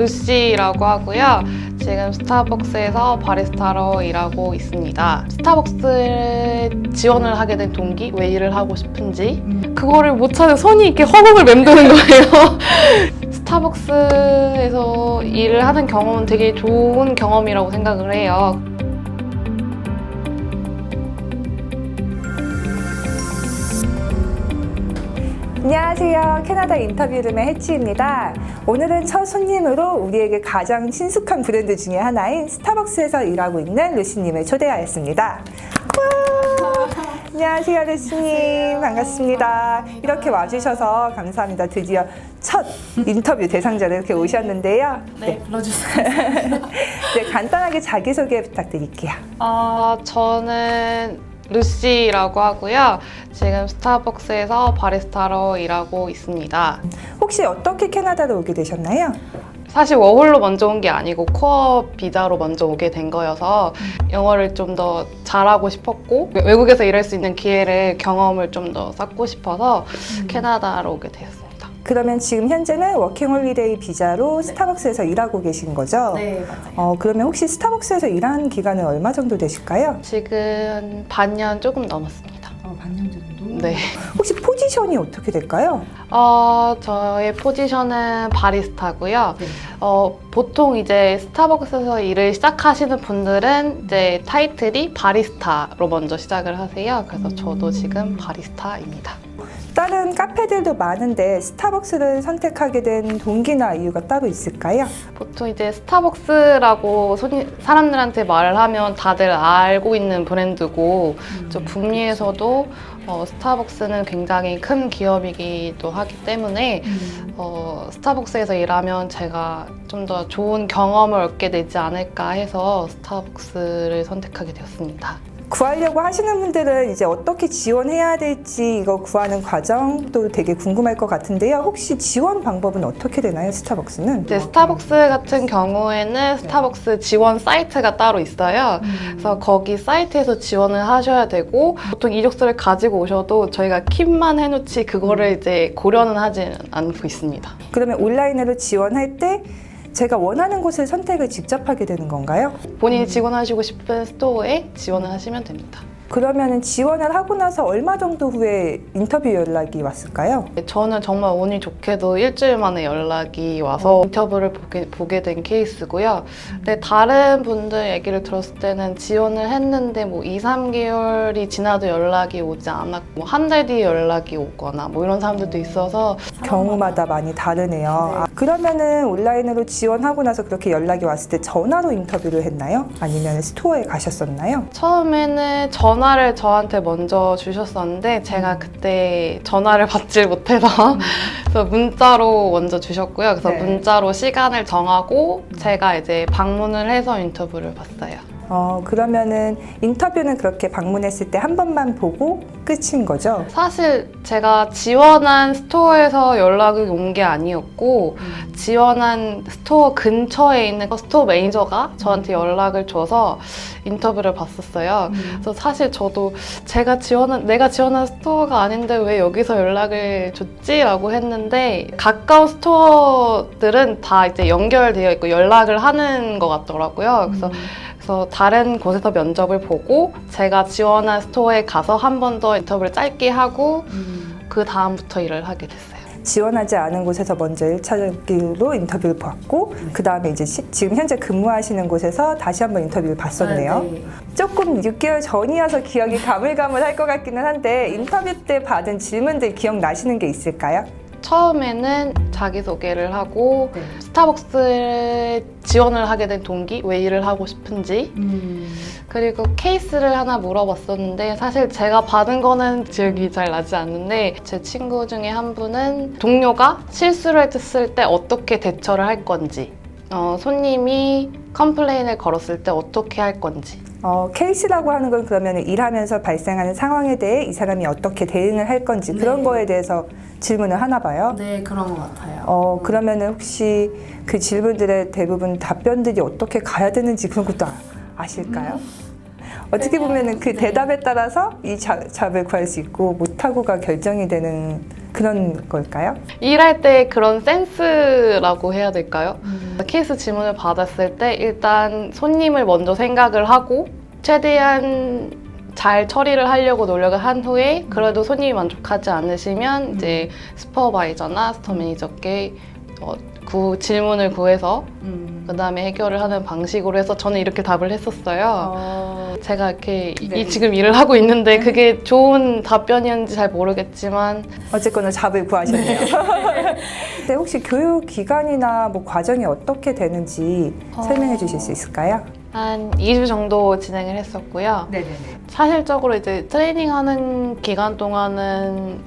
루시라고 하고요. 지금 스타벅스에서 바리스타로 일하고 있습니다. 스타벅스에 지원을 하게 된 동기, 왜 일을 하고 싶은지 그거를 못 찾아 손이 이렇게 허공을 맴도는 거예요. 스타벅스에서 일을 하는 경험은 되게 좋은 경험이라고 생각을 해요. 안녕하세요. 캐나다 인터뷰룸의 해치입니다. 오늘은 첫 손님으로 우리에게 가장 친숙한 브랜드 중에 하나인 스타벅스에서 일하고 있는 루시님을 초대하였습니다. 와, 안녕하세요, 루시님. 반갑습니다. 이렇게 와주셔서 감사합니다. 드디어 첫 인터뷰 대상자로 이렇게 오셨는데요. 네, 불러주세요. 네, 간단하게 자기소개 부탁드릴게요. 어, 저는 루시라고 하고요. 지금 스타벅스에서 바리스타로 일하고 있습니다. 혹시 어떻게 캐나다로 오게 되셨나요? 사실 워홀로 먼저 온 게 아니고 코어 비자로 먼저 오게 된 거여서 영어를 좀 더 잘하고 싶었고 외- 외국에서 일할 수 있는 기회를 경험을 좀 더 쌓고 싶어서 캐나다로 오게 되었습니다. 그러면 지금 현재는 워킹홀리데이 비자로 스타벅스에서 일하고 계신 거죠? 네, 맞아요. 어, 그러면 혹시 스타벅스에서 일한 기간은 얼마 정도 되실까요? 지금 반년 조금 넘었습니다. 어, 반년 정도? 네. 혹시 포지션이 어떻게 될까요? 어, 저의 포지션은 바리스타고요. 네. 어, 보통 이제 스타벅스에서 일을 시작하시는 분들은 이제 타이틀이 바리스타로 먼저 시작을 하세요. 그래서 저도 지금 바리스타입니다. 다른 카페들도 많은데 스타벅스를 선택하게 된 동기나 이유가 따로 있을까요? 보통 이제 스타벅스라고 손님, 사람들한테 말을 하면 다들 알고 있는 브랜드고 저 북미에서도 어, 스타벅스는 굉장히 큰 기업이기도 하기 때문에 음. 어, 스타벅스에서 일하면 제가 좀 더 좋은 경험을 얻게 되지 않을까 해서 스타벅스를 선택하게 되었습니다. 구하려고 하시는 분들은 이제 어떻게 지원해야 될지 이거 구하는 과정도 되게 궁금할 것 같은데요. 혹시 지원 방법은 어떻게 되나요, 스타벅스는? 이제 스타벅스 같은 경우에는 스타벅스 지원 사이트가 따로 있어요. 그래서 거기 사이트에서 지원을 하셔야 되고 보통 이력서를 가지고 오셔도 저희가 킵만 해놓지 그거를 이제 고려는 하지 않고 있습니다. 그러면 온라인으로 지원할 때 제가 원하는 곳을 선택을 직접 하게 되는 건가요? 본인이 지원하시고 싶은 스토어에 지원을 하시면 됩니다. 그러면 지원을 하고 나서 얼마 정도 후에 인터뷰 연락이 왔을까요? 저는 정말 운이 좋게도 일주일 만에 연락이 와서 인터뷰를 보게, 보게 된 케이스고요. 근데 다른 분들 얘기를 들었을 때는 지원을 했는데 뭐 2, 3개월이 지나도 연락이 오지 않았고 뭐한달 뒤에 연락이 오거나 뭐 이런 사람들도 있어서 경우마다 많이 다르네요. 아, 그러면은 온라인으로 지원하고 나서 그렇게 연락이 왔을 때 전화로 인터뷰를 했나요? 아니면 스토어에 가셨었나요? 처음에는 전 화를 저한테 먼저 주셨었는데 제가 그때 전화를 받질 못해서 그래서 문자로 먼저 주셨고요. 그래서 네. 문자로 시간을 정하고 제가 이제 방문을 해서 인터뷰를 봤어요. 어, 그러면은 인터뷰는 그렇게 방문했을 때 한 번만 보고 끝인 거죠? 사실 제가 지원한 스토어에서 연락이 온 게 아니었고 지원한 스토어 근처에 있는 스토어 매니저가 저한테 연락을 줘서 인터뷰를 봤었어요. 그래서 사실 저도 제가 지원한 내가 지원한 스토어가 아닌데 왜 여기서 연락을 줬지라고 했는데 가까운 스토어들은 다 이제 연결되어 있고 연락을 하는 것 같더라고요. 그래서 그래서 다른 곳에서 면접을 보고 제가 지원한 스토어에 가서 한 번 더 인터뷰를 짧게 하고 그 다음부터 일을 하게 됐어요. 지원하지 않은 곳에서 먼저 1차적으로 인터뷰를 봤고 그 다음에 이제 시- 지금 현재 근무하시는 곳에서 다시 한번 인터뷰를 봤었네요. 조금 6개월 전이어서 기억이 가물가물할 것 같기는 한데 인터뷰 때 받은 질문들 기억나시는 게 있을까요? 처음에는 자기소개를 하고 네. 스타벅스에 지원을 하게 된 동기, 왜 일을 하고 싶은지. 그리고 케이스를 하나 물어봤었는데 사실 제가 받은 거는 기억이 잘 나지 않는데 제 친구 중에 한 분은 동료가 실수를 했을 때 어떻게 대처를 할 건지 어, 손님이 컴플레인을 걸었을 때 어떻게 할 건지 어, 케이스라고 하는 건 그러면 일하면서 발생하는 상황에 대해 이 사람이 어떻게 대응을 할 건지 그런 네. 거에 대해서 질문을 하나 봐요. 네, 그런 것 같아요. 어, 그러면은 혹시 그 질문들의 대부분 답변들이 어떻게 가야 되는지 그런 것도 아- 아실까요? 어떻게 보면은 그 대답에 따라서 이 자- 잡을 구할 수 있고 못하고가 결정이 되는 그런 걸까요? 일할 때 그런 센스라고 해야 될까요? 케이스 질문을 받았을 때 일단 손님을 먼저 생각을 하고 최대한 잘 처리를 하려고 노력을 한 후에 그래도 손님이 만족하지 않으시면 이제 슈퍼바이저나 스토어 매니저께 어, 구, 질문을 구해서 그 다음에 해결을 하는 방식으로 해서 저는 이렇게 답을 했었어요. 제가 이렇게 이- 네. 이 지금 일을 하고 있는데 그게 좋은 답변이었는지 잘 모르겠지만 어쨌거나 잡을 구하셨네요. 근데 혹시 교육 기간이나 뭐 과정이 어떻게 되는지 어. 설명해 주실 수 있을까요? 한 2주 정도 진행을 했었고요. 네네네. 사실적으로 이제 트레이닝 하는 기간 동안은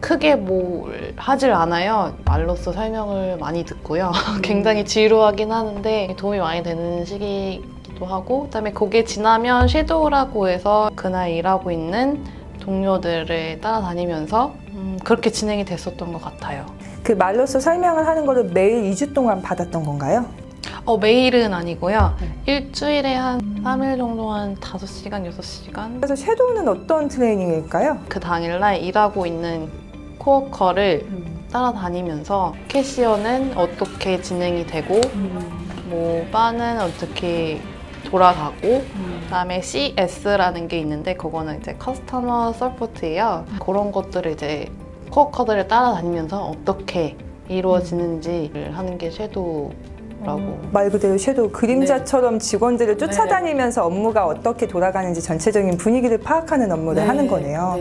크게 뭘 하질 않아요. 말로써 설명을 많이 듣고요. 굉장히 지루하긴 하는데 도움이 많이 되는 시기이기도 하고 그다음에 그게 지나면 섀도우라고 해서 그날 일하고 있는 동료들을 따라다니면서 음, 그렇게 진행이 됐었던 것 같아요. 그 말로써 설명을 하는 거를 매일 2주 동안 받았던 건가요? 어, 매일은 아니고요. 네. 일주일에 한 3일 정도 한 5시간, 6시간 그래서 섀도우는 어떤 트레이닝일까요? 그 당일날 일하고 있는 코워커를 따라다니면서 캐시어는 어떻게 진행이 되고 뭐 바는 어떻게 돌아가고 그다음에 CS라는 게 있는데 그거는 이제 커스터머 서포트예요. 그런 것들을 이제 코어커들을 따라다니면서 어떻게 이루어지는지를 하는 게 섀도우라고. 말 그대로 섀도우 그림자처럼 직원들을 네. 쫓아다니면서 업무가 어떻게 돌아가는지 전체적인 분위기를 파악하는 업무를 하는 거네요.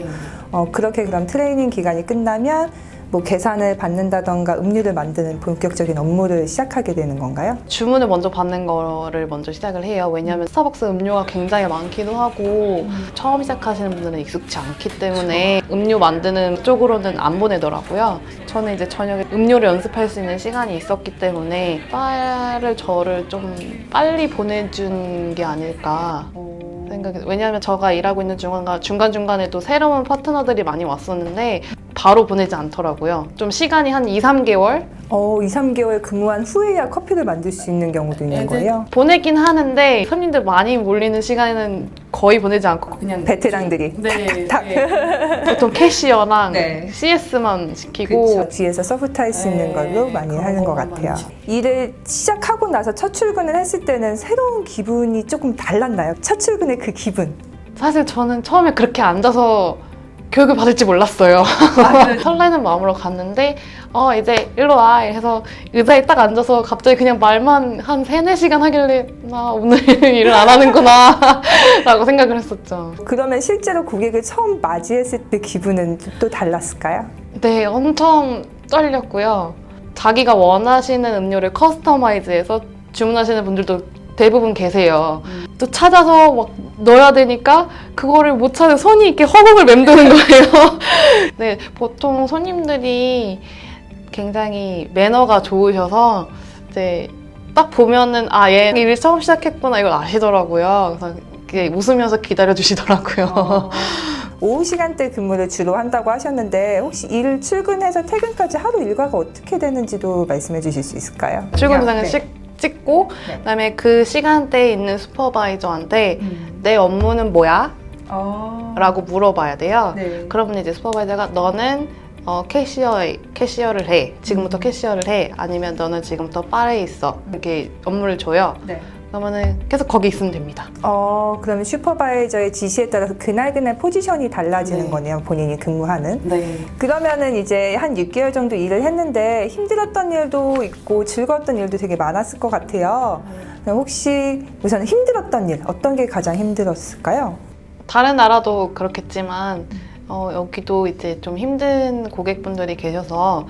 어, 그렇게 그럼 트레이닝 기간이 끝나면 뭐 계산을 받는다던가 음료를 만드는 본격적인 업무를 시작하게 되는 건가요? 주문을 먼저 받는 거를 먼저 시작을 해요. 왜냐하면 스타벅스 음료가 굉장히 많기도 하고 처음 시작하시는 분들은 익숙치 않기 때문에 음료 만드는 쪽으로는 안 보내더라고요. 저는 이제 저녁에 음료를 연습할 수 있는 시간이 있었기 때문에 바를 저를 좀 빨리 보내준 게 아닐까 생각이 왜냐하면 제가 일하고 있는 중간 중간 중간에도 새로운 파트너들이 많이 왔었는데 바로 보내지 않더라고요. 좀 시간이 한 2, 3개월 어, 2, 3개월 근무한 후에야 커피를 만들 수 있는 경우도 있는 거예요? 보내긴 하는데 손님들 많이 몰리는 시간에는 거의 보내지 않고 그냥 베테랑들이 네, 탁. 네. 보통 캐시어랑 네. CS만 시키고 그쵸. 뒤에서 서브타일 수 있는 네, 걸로 많이 그런 하는 것 것만 같아요. 많이 일을 시작하고 나서 첫 출근을 했을 때는 새로운 기분이 조금 달랐나요? 첫 출근의 그 기분. 사실 저는 처음에 그렇게 앉아서 교육을 받을지 몰랐어요. 설레는 마음으로 갔는데 어 이제 일로 와 해서 의자에 딱 앉아서 갑자기 그냥 말만 한 세네 시간 하길래 나 오늘 일을 안 하는구나 라고 생각을 했었죠. 그러면 실제로 고객을 처음 맞이했을 때 기분은 또 달랐을까요? 네, 엄청 떨렸고요. 자기가 원하시는 음료를 커스터마이즈해서 주문하시는 분들도 대부분 계세요. 또 찾아서 막 넣어야 되니까 그거를 못 찾아 손이 이렇게 허공을 맴도는 거예요. 네, 보통 손님들이 굉장히 매너가 좋으셔서 이제 딱 보면은 아, 얘일 처음 시작했구나 이걸 아시더라고요. 그래서 웃으면서 기다려 주시더라고요. 오후 시간대 근무를 주로 한다고 하셨는데 혹시 일 출근해서 퇴근까지 하루 일과가 어떻게 되는지도 말씀해 주실 수 있을까요? 출근 도장을 네. 씩 찍고 네. 그다음에 그 시간대에 있는 슈퍼바이저한테 음. 내 업무는 뭐야? 어. 라고 물어봐야 돼요. 네. 그러면 이제 슈퍼바이저가 너는 어, 캐시어, 캐시어를 해. 지금부터 음. 캐시어를 해. 아니면 너는 지금부터 바에 있어. 이렇게 업무를 줘요. 네. 그러면은 계속 거기 있으면 됩니다. 어, 그러면 슈퍼바이저의 지시에 따라서 그날그날 포지션이 달라지는 네. 거네요. 본인이 근무하는. 네. 그러면은 이제 한 6개월 정도 일을 했는데 힘들었던 일도 있고 즐거웠던 일도 되게 많았을 것 같아요. 그럼 혹시 우선 힘들었던 일, 어떤 게 가장 힘들었을까요? 다른 나라도 그렇겠지만 어, 여기도 이제 좀 힘든 고객분들이 계셔서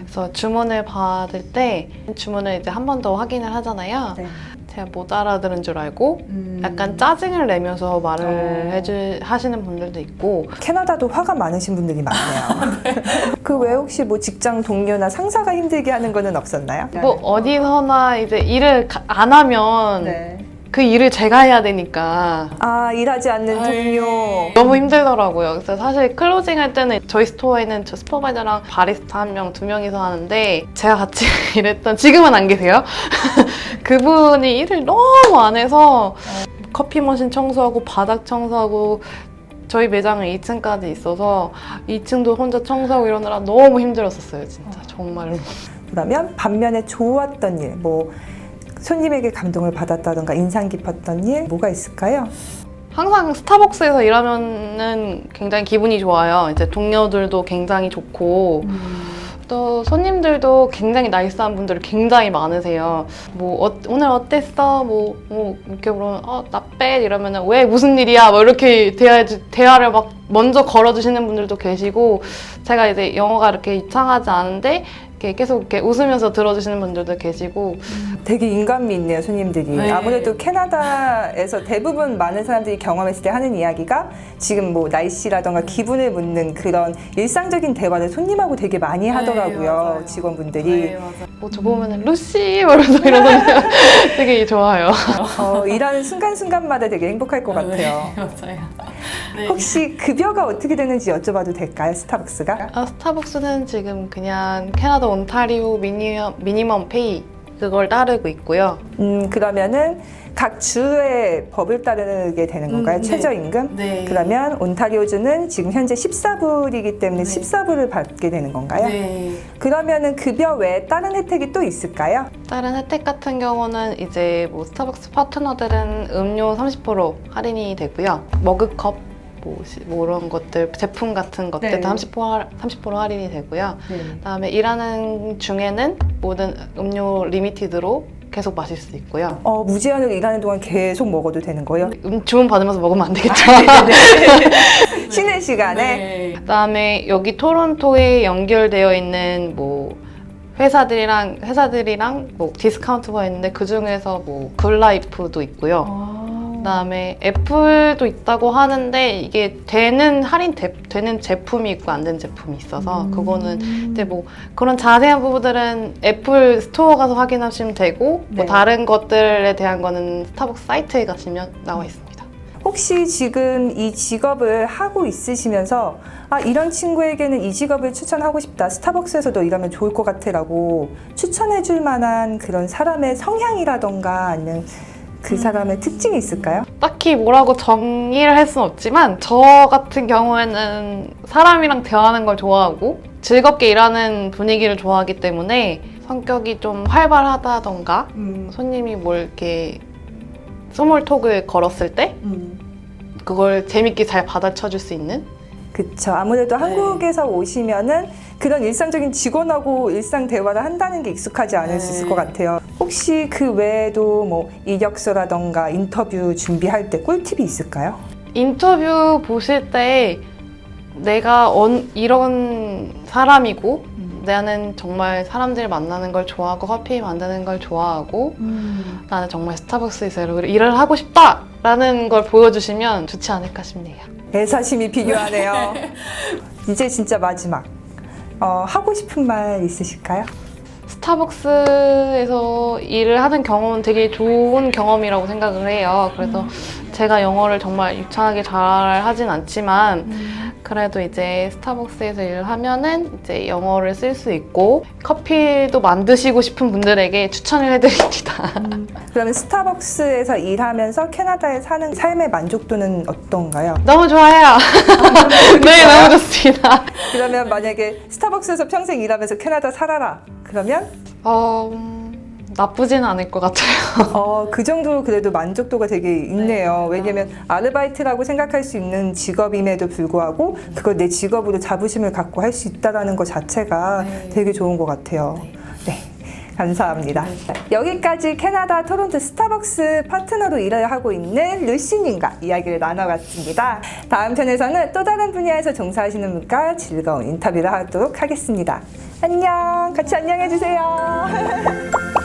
그래서 주문을 받을 때 주문을 이제 한 번 더 확인을 하잖아요. 네. 제가 못 알아들은 줄 알고 약간 짜증을 내면서 말을 어. 해주, 하시는 분들도 있고 캐나다도 화가 많으신 분들이 많네요. 그 외에 혹시 뭐 직장 동료나 상사가 힘들게 하는 거는 없었나요? 뭐 어디서나 이제 일을 가- 안 하면 네. 그 일을 제가 해야 되니까 아, 일하지 않는 동료. 너무 힘들더라고요. 그래서 사실 클로징 할 때는 저희 스토어에는 저 슈퍼바이저랑 바리스타 한 명, 두 명이서 하는데 제가 같이 일했던 지금은 안 계세요. 그분이 일을 너무 안 해서 커피 머신 청소하고 바닥 청소하고 저희 매장은 2층까지 있어서 2층도 혼자 청소하고 이러느라 너무 힘들었었어요, 진짜 정말로. 그러면 반면에 좋았던 일, 뭐 손님에게 감동을 받았다던가 인상 깊었던 일 뭐가 있을까요? 항상 스타벅스에서 일하면은 굉장히 기분이 좋아요. 이제 동료들도 굉장히 좋고 또 손님들도 굉장히 나이스한 분들이 굉장히 많으세요. 뭐 어- 오늘 어땠어? 뭐, 뭐 이렇게 물으면 어나 빼 이러면은 왜 무슨 일이야? 뭐 이렇게 대화 대화를 막 먼저 걸어주시는 분들도 계시고 제가 이제 영어가 이렇게 이창하지 않은데 이렇게 계속 이렇게 웃으면서 들어주시는 분들도 계시고 되게 인간미 있네요, 손님들이. 네. 아무래도 캐나다에서 대부분 많은 사람들이 경험했을 때 하는 이야기가 지금 뭐 날씨라던가 기분을 묻는 그런 일상적인 대화를 손님하고 되게 많이 하더라고요, 네. 직원분들이. 뭐저 보면은 루시 뭐 이러면서 이러던데 되게 좋아요. 어, 일하는 순간순간마다 되게 행복할 아, 것 네. 같아요. 맞아요. 혹시 급여가 어떻게 되는지 여쭤봐도 될까요, 스타벅스가? 아, 스타벅스는 지금 그냥 캐나다 온타리오 미니멈, 미니멈 페이 그걸 따르고 있고요. 음, 그러면은 각 주의 법을 따르게 되는 건가요? 음, 네. 최저임금? 네. 그러면 온타리오주는 지금 현재 14불이기 때문에 네. 14불을 받게 되는 건가요? 네. 그러면은 급여 외에 다른 혜택이 또 있을까요? 다른 혜택 같은 경우는 이제 뭐 스타벅스 파트너들은 음료 30% 할인이 되고요. 머그컵 뭐, 시- 뭐 이런 것들 제품 같은 것들 네. 다 30% 할- 30% 할인이 되고요. 그다음에 일하는 중에는 모든 음료 리미티드로 계속 마실 수 있고요. 어, 무제한으로 일하는 동안 계속 먹어도 되는 거예요? 음, 주문 받으면서 먹으면 안 되겠죠. 쉬는 시간에? 그다음에 여기 토론토에 연결되어 있는 뭐 회사들이랑 회사들이랑 뭐 디스카운트가 있는데 그 중에서 뭐 굴라이프도 있고요. 그다음에 애플도 있다고 하는데 이게 되는 할인 되, 되는 제품이 있고 안 되는 제품이 있어서 그거는 근데 뭐 그런 자세한 부분들은 애플 스토어 가서 확인하시면 되고 네. 뭐 다른 것들에 대한 거는 스타벅스 사이트에 가시면 나와 있습니다. 혹시 지금 이 직업을 하고 있으시면서 아 이런 친구에게는 이 직업을 추천하고 싶다 스타벅스에서도 일하면 좋을 것 같아라고 추천해 줄 만한 그런 사람의 성향이라던가 아니면 그 사람의 특징이 있을까요? 딱히 뭐라고 정의를 할 수는 없지만 저 같은 경우에는 사람이랑 대화하는 걸 좋아하고 즐겁게 일하는 분위기를 좋아하기 때문에 성격이 좀 활발하다던가 손님이 뭘 이렇게 스몰톡을 걸었을 때 그걸 재밌게 잘 받아쳐줄 수 있는 그쵸. 아무래도 한국에서 오시면은 그런 일상적인 직원하고 일상 대화를 한다는 게 익숙하지 않을 수 있을 것 같아요. 혹시 그 외에도 뭐 이력서라던가 인터뷰 준비할 때 꿀팁이 있을까요? 인터뷰 보실 때 내가 언- 이런 사람이고 나는 정말 사람들 만나는 걸 좋아하고 커피 만드는 걸 좋아하고 나는 정말 스타벅스에서 일을 하고 싶다라는 걸 보여주시면 좋지 않을까 싶네요. 애사심이 필요하네요. 이제 진짜 마지막. 어, 하고 싶은 말 있으실까요? 스타벅스에서 일을 하는 경험은 되게 좋은 경험이라고 생각을 해요. 그래서 제가 영어를 정말 유창하게 잘 하진 않지만 그래도 이제 스타벅스에서 일을 하면은 이제 영어를 쓸 수 있고 커피도 만드시고 싶은 분들에게 추천을 해드립니다. 그러면 스타벅스에서 일하면서 캐나다에 사는 삶의 만족도는 어떤가요? 너무 좋아요. 네, 너무 좋습니다. 그러면 만약에 스타벅스에서 평생 일하면서 캐나다 살아라. 그러면 어, 음, 나쁘진 않을 것 같아요. 어, 그 정도로 그래도 만족도가 되게 있네요. 왜냐면 아르바이트라고 생각할 수 있는 직업임에도 불구하고 그걸 내 직업으로 자부심을 갖고 할 수 있다는 것 자체가 되게 좋은 것 같아요. 네. 감사합니다. 여기까지 캐나다 토론토 스타벅스 파트너로 일을 하고 있는 루시님과 이야기를 나눠봤습니다. 다음 편에서는 또 다른 분야에서 종사하시는 분과 즐거운 인터뷰를 하도록 하겠습니다. 안녕. 같이 안녕해주세요.